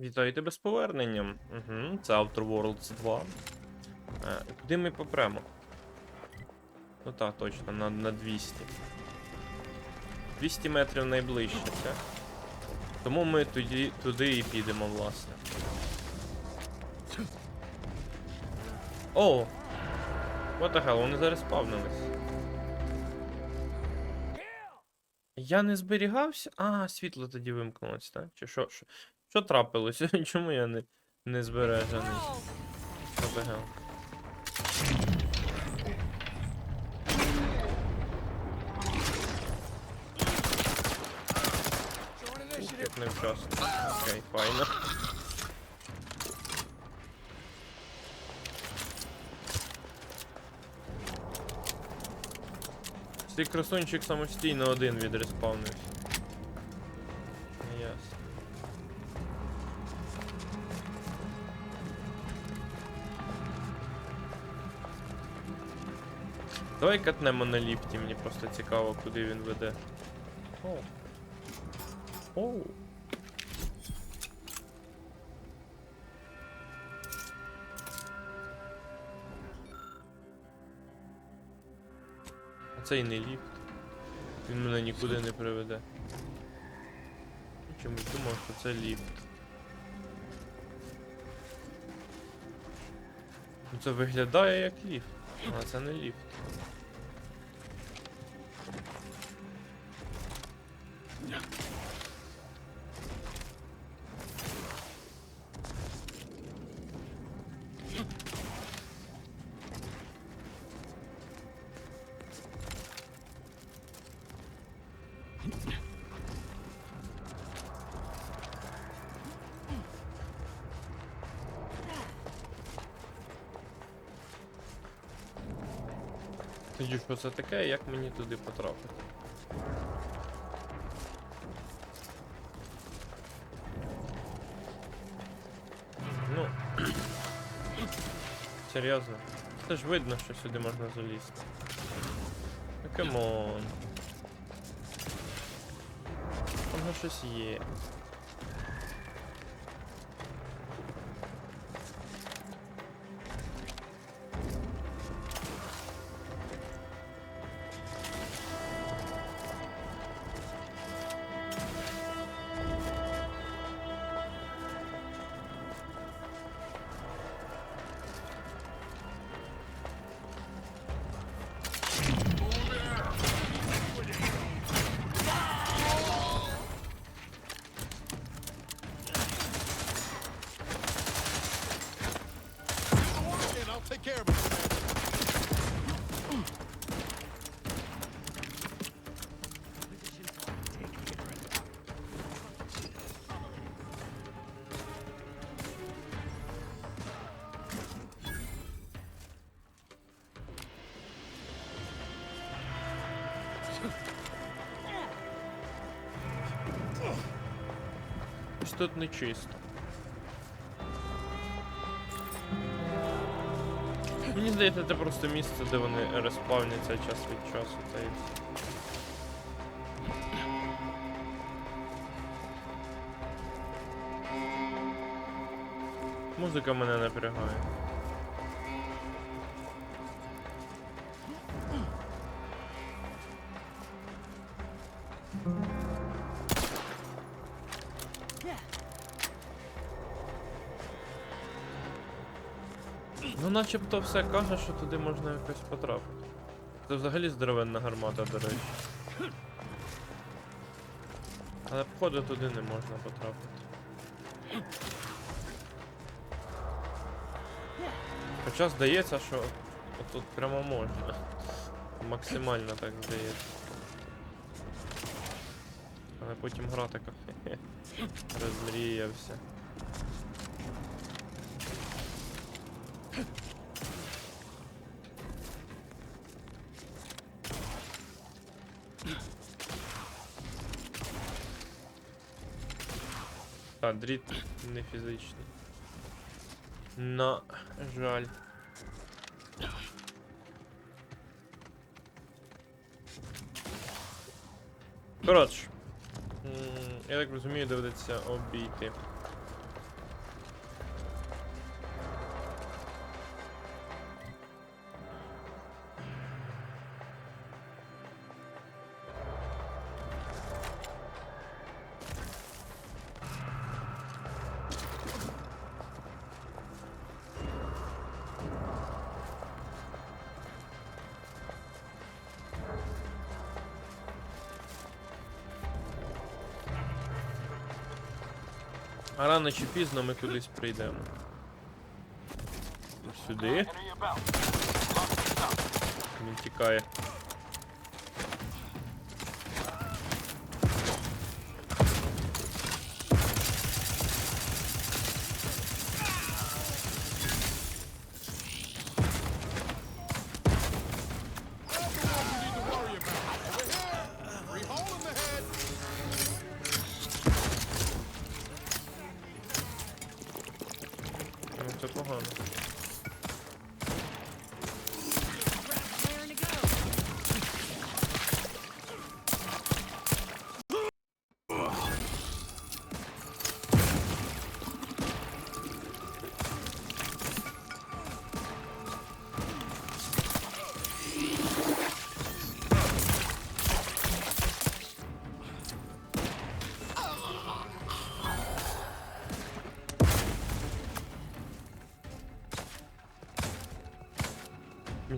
Вітаю тебе з поверненням. Угу, це Outer Worlds 2. Е, куди ми попремо? Ну так, точно, на, на 200. 200 метрів найближче це. Тому ми тоді, туди і підемо, власне. О! What the hell, вони зараз спавнились. Я не зберігався. А, світло тоді вимкнулось, так? Чи що? Що, що трапилося? Чому я не, не збережений? The hell? Ух. Окей, файно. Цей красунчик самостійно один відреспавнився. Давай катнемо на ліфті, мені просто цікаво, куди він веде. Оу. Оу. А це і не ліфт. Він мене нікуди не приведе. Чомусь думав, що це ліфт. Ну це виглядає як ліфт, але це не ліфт. Тоді що це таке, як мені туди потрапити? Ну. Серйозно. Це ж видно, що сюди можна залізти. Ну камон. Там щось є. Ось тут не чисто. Мені здається, це просто місце, де вони респавняться час від часу, та все. Музика мене напрягає. Ну, начебто все каже, що туди можна якось потрапити. Це взагалі здоровенна гармата, до речі. Але походу туди не можна потрапити. Хоча здається, що тут прямо можна. Максимально так здається. Але потім гра така розмріявся. Дріт не фізичний. На жаль. Коротше. Я так розумію, доведеться обійти. А рано чи пізно ми кудись прийдемо. Сюди. Він тікає.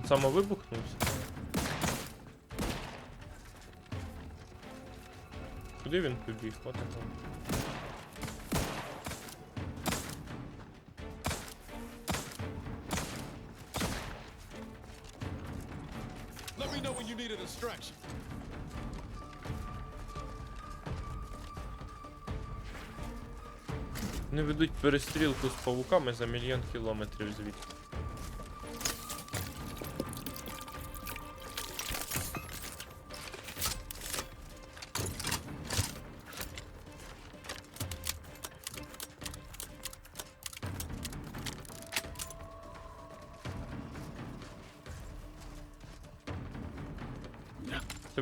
Він самовибухнувся. Куди він побіг? От його. Let me know when you need a distraction. Вони ведуть перестрілку з павуками за мільйон кілометрів звідти.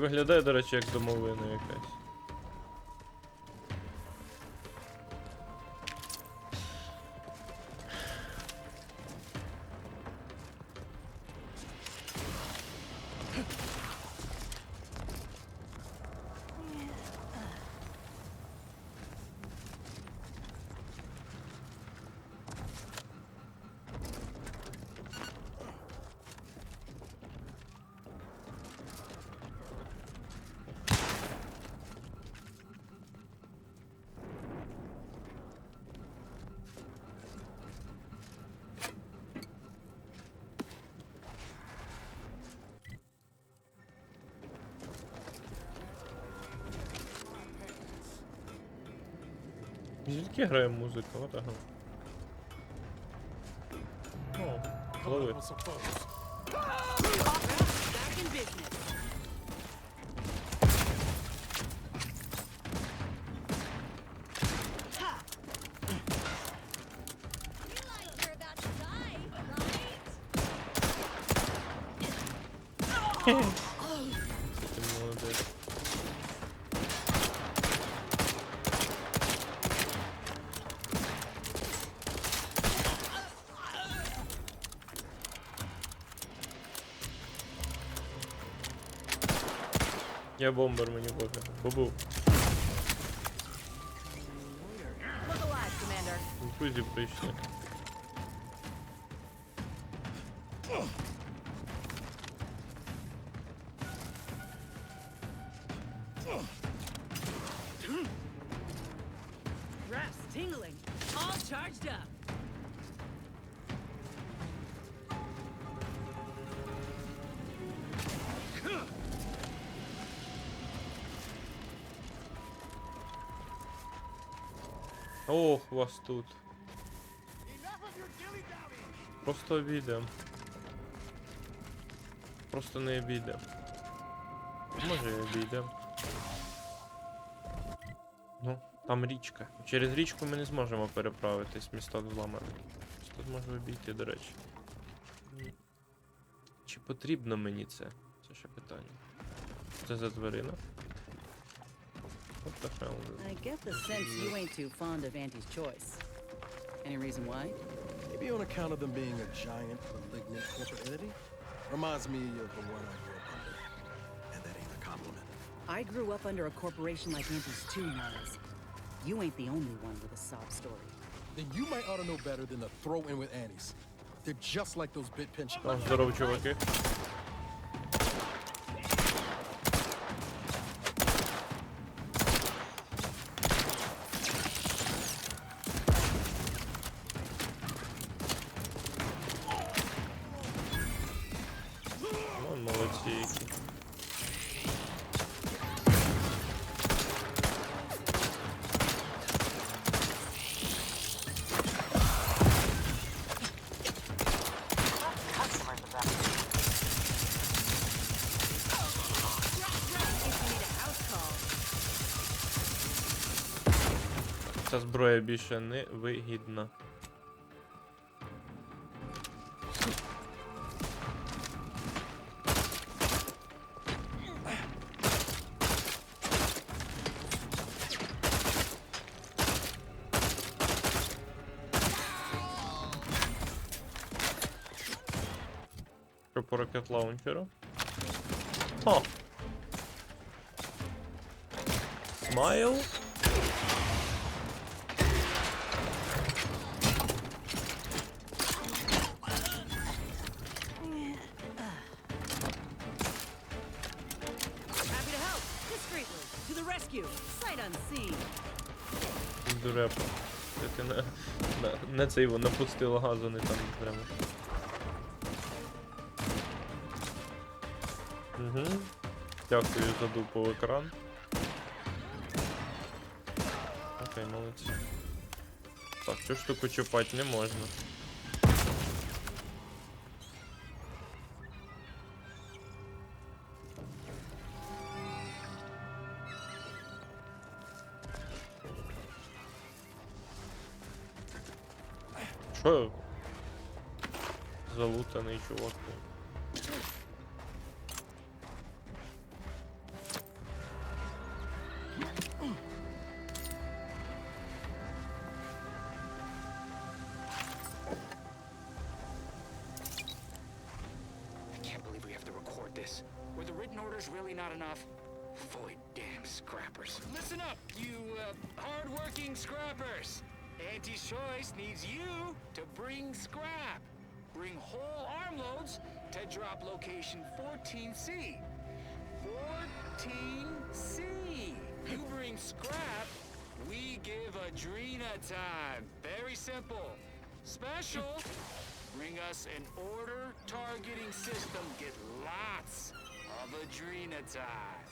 Виглядає, до речі, як домовина якась. Звідки грає музика? От ага. О, лови. I Я бомбер, мені пофіг. Бубу. Look alive, Commander. Інфузі прийшли. Ох, вас тут. Просто обійдем. Просто не обійдем. Може і обійдем. Ну, там річка. Через річку ми не зможемо переправитись, місток зламаний. Що зможу обійти, до речі. Чи потрібно мені це? Це ще питання. Це за дверина? What the hell? I get the sense you ain't too fond of Auntie's choice. Any reason why? Maybe on account of them being a giant, malignant corporate entity. Reminds me of the one I grew up under. And that ain't a compliment. I grew up under a corporation like Auntie's too, Miles. You ain't the only one with a sob story. Then you might ought to know better than to throw in with Annie's. They're just like those bit pension. Там здоров, чуваки. Ця зброя більше не вигідна. Що по ракет лаунчеру? О! Смайл? Rescue. Дурепа. Ти на, на, на цей його напустила газу, не там прямо. Угу. Дякую за дупу екран. Окей, молодці. Так, цю штуку чіпати не можна. Orders really not enough? Void damn scrappers. Listen up, you uh, hard-working scrappers. Anti-choice needs you to bring scrap. Bring whole armloads to drop location 14C. 14C. You bring scrap, we give Adrena time. Very simple. Special. Bring us an order targeting system. Get lots of Adrena time.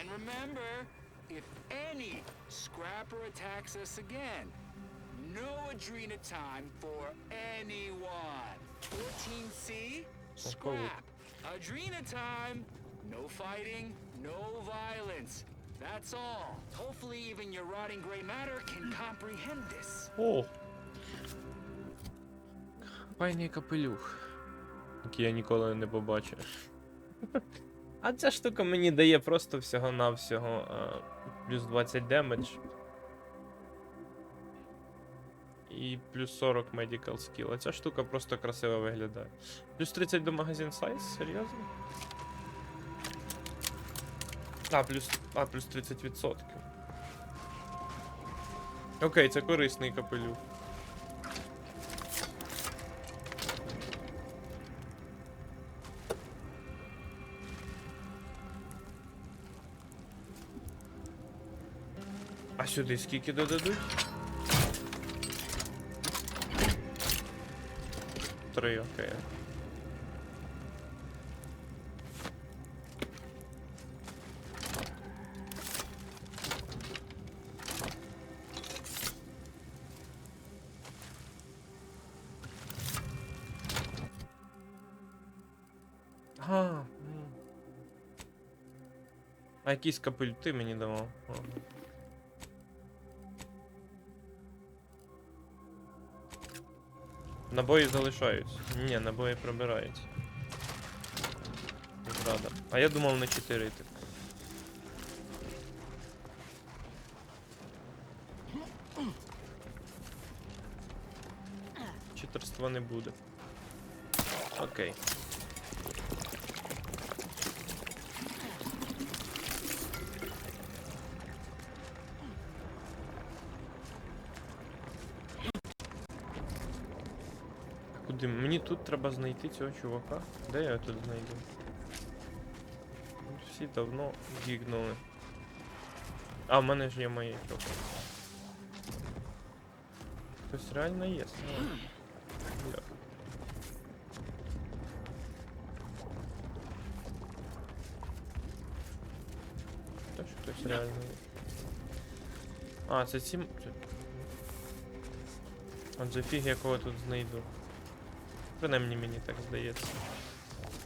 And remember, if any scrapper attacks us again, no Adrena time for anyone. 14C, scrap. Adrena time, no fighting, no violence. That's all. Hopefully even your rotting gray matter can comprehend this. О! Файний капелюх. Який я ніколи не побачив. А ця штука мені дає просто всього-навсього а, плюс 20 демедж. І плюс 40 medical skill. А ця штука просто красиво виглядає. Плюс 30 до магазин сайз? Серйозно? А, плюс. А, плюс 30%. Окей, це корисний капелюх. А сюди скільки додадуть? Три, окей. А якийсь капель ти мені давав? Набої залишаються. Ні, набої пробираються. Зрада. А я думав на 4 йти. Читерства не буде. Окей. Куди? Мені тут треба знайти цього чувака. Де я тут знайду? Всі давно гігнули. А, в мене ж є мої чуваки. Хтось реально є. ну, бля. Та що хтось реально є. А, це ці... м- це- От за фіг якого тут знайду. Принаймні мені так здається.